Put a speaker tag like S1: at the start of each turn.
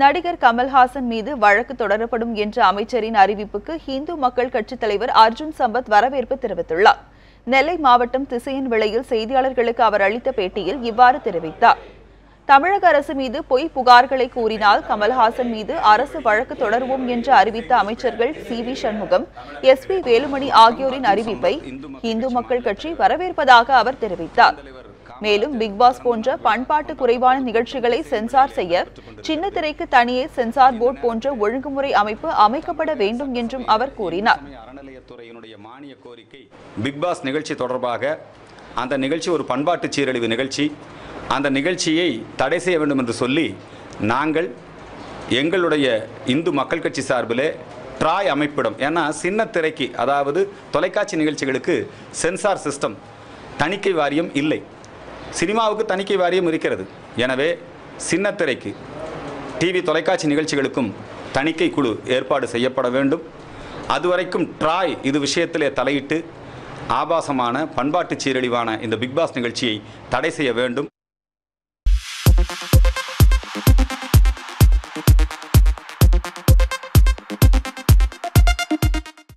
S1: நடிகர் கமல்ஹாசன் மீது வழக்கு தொடரப்படும் என்ற அமைச்சரின் அறிவிப்புக்கு இந்து மக்கள் கட்சித் தலைவர் அர்ஜுன் சம்பத் வரவேற்பு தெரிவித்துள்ளார். நெல்லை மாவட்டம் திசையன் விலையில் செய்தியாளர்களுக்கு அவர் அளித்த பேட்டியில் இவ்வாறு தெரிவித்தார். தமிழக அரசு மீது பொய் புகார்களை கூறினால் கமல்ஹாசன் மீது அரசு வழக்கு தொடருவோம் என்று அறிவித்த அமைச்சர்கள் C V Shanmugam S P Velumani ஆகியோரின் அறிவிப்பை இந்து மக்கள் கட்சி வரவேற்பதாக அவர் தெரிவித்தார். மேலும் பிக்பாஸ் போன்ற பண்பாட்டு குறைவான நிகழ்ச்சிகளை சென்சார் செய்ய சின்ன திரைக்கு தனியே சென்சார் போர்டு போன்ற ஒழுங்குமுறை அமைப்பு அமைக்கப்பட வேண்டும் என்றும் அவர் கூறினார்.
S2: அறநிலையத்துறையினுடைய மானிய கோரிக்கை. பிக் பாஸ் நிகழ்ச்சி தொடர்பாக அந்த நிகழ்ச்சி ஒரு பண்பாட்டு சீரழிவு நிகழ்ச்சி. அந்த நிகழ்ச்சியை தடை செய்ய வேண்டும் என்று சொல்லி நாங்கள் எங்களுடைய இந்து மக்கள் கட்சி சார்பிலே ட்ராய் அமைப்பிடம் ஏன்னா சின்ன திரைக்கு அதாவது தொலைக்காட்சி நிகழ்ச்சிகளுக்கு சென்சார் சிஸ்டம் தணிக்கை வாரியம் இல்லை. சினிமாவுக்கு தணிக்கை வாரியம் இருக்கிறது. எனவே சின்னத்திரைக்கு டிவி தொலைக்காட்சி நிகழ்ச்சிகளுக்கும் தணிக்கை குழு ஏற்பாடு செய்யப்பட வேண்டும். அதுவரைக்கும் ட்ராய் இது விஷயத்திலே தலையிட்டு ஆபாசமான பண்பாட்டு சீரழிவான இந்த பிக்பாஸ் நிகழ்ச்சியை தடை செய்ய வேண்டும்.